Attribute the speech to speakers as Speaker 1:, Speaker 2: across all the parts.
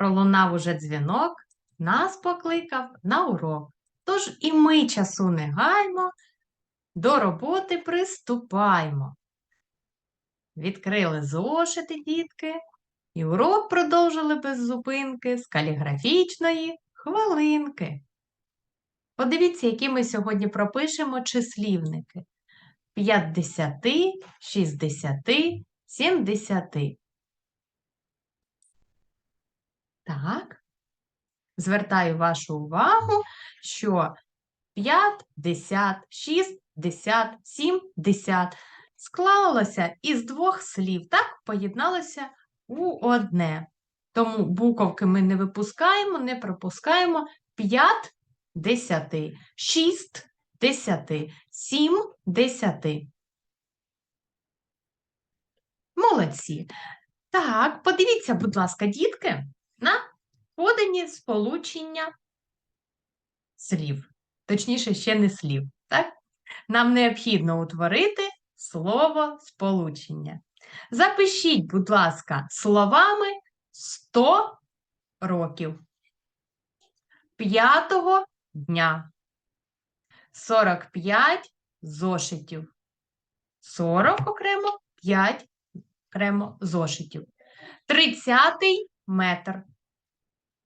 Speaker 1: Пролунав уже дзвінок, нас покликав на урок. Тож і ми часу не гаймо, до роботи приступаймо. Відкрили зошити, дітки, і урок продовжили без зупинки з каліграфічної хвилинки. Подивіться, які ми сьогодні пропишемо числівники. 50, 60, 70. Так. Звертаю вашу увагу, що 50, 60, 70 склалося із двох слів, так поєдналося у одне. Тому буковки ми не випускаємо, не пропускаємо 5 десяти, 6 десяти, 7 десяти. Молодці. Так, подивіться, будь ласка, дітки, на подані сполучення слів. Точніше, ще не слів. Так? Нам необхідно утворити слово сполучення. Запишіть, будь ласка, словами 100 років. П'ятого дня. 45 зошитів. 40 окремо, 5 окремо зошитів. 30 метр.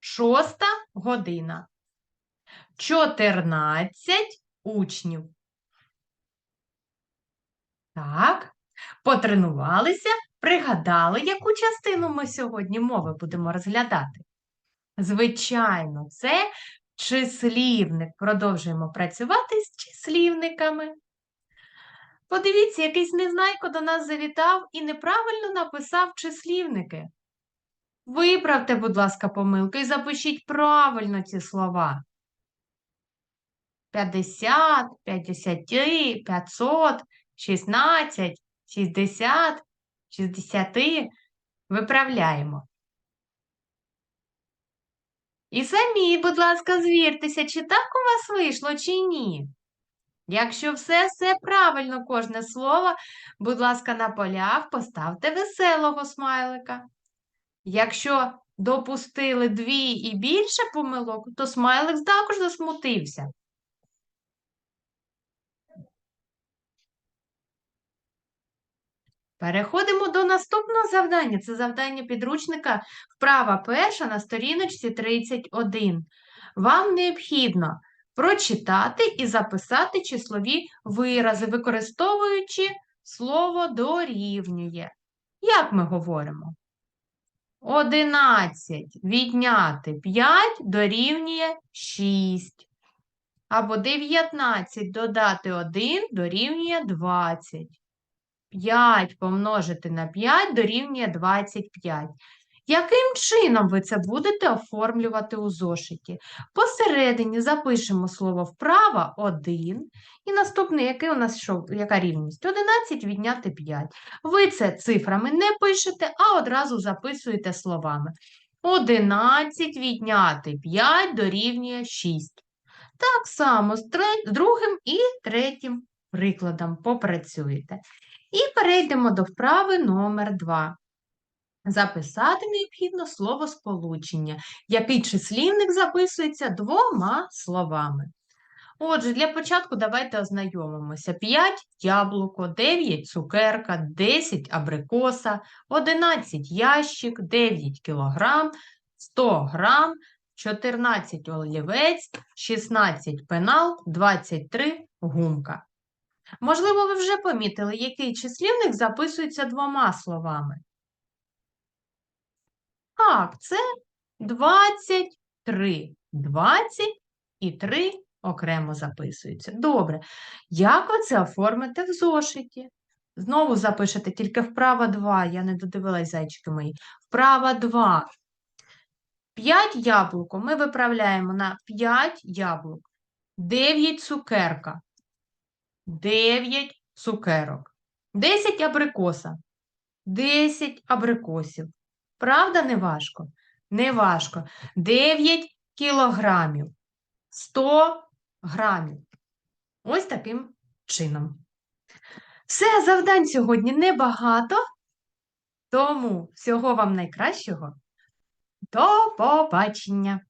Speaker 1: Шоста година. 14 учнів. Так, потренувалися, пригадали, яку частину ми сьогодні мови будемо розглядати. Звичайно, це числівник. Продовжуємо працювати з числівниками. Подивіться, якийсь незнайко до нас завітав і неправильно написав числівники. Виправте, будь ласка, помилки і запишіть правильно ці слова. 50, 50, 500, 16, 60, 60. Виправляємо. І самі, будь ласка, звіртеся, чи так у вас вийшло, чи ні. Якщо все все правильно кожне слово, будь ласка, на полях поставте веселого смайлика. Якщо допустили дві і більше помилок, то смайлик також засмутився. Переходимо до наступного завдання. Це завдання підручника вправа перша на сторіночці 31. Вам необхідно прочитати і записати числові вирази, використовуючи слово дорівнює. Як ми говоримо? 11 відняти 5 дорівнює 6. Або 19 додати 1 дорівнює 20. 5 помножити на 5 дорівнює 25. Яким чином ви це будете оформлювати у зошиті? Посередині запишемо слово вправо 1. І наступне, який у нас що, яка рівність? 11 відняти 5. Ви це цифрами не пишете, а одразу записуєте словами. 11 відняти 5 дорівнює 6. Так само з другим і третім прикладом попрацюєте. І перейдемо до вправи номер 2. Записати необхідно слово сполучення, який числівник записується двома словами. Отже, для початку давайте ознайомимося. 5 яблуко, 9 цукерка, 10 абрикоса, 11 ящик, 9 кілограм, 100 грам, 14 олівець, 16 пенал, 23 гумка. Можливо, ви вже помітили, який числівник записується двома словами. Так, це 23. 20 і 3 окремо записуються. Добре. Як ви це оформите в зошиті? Знову запишете тільки вправа 2. Я не додивилась зайчики мої. Вправа 2. 5 яблуко ми виправляємо на 5 яблук. 9 цукерка. 9 цукерок. 10 абрикоса. 10 абрикосів. Правда, не важко? Не важко. 9 кілограмів. 100 грамів. Ось таким чином. Все, завдань сьогодні небагато, тому всього вам найкращого. До побачення!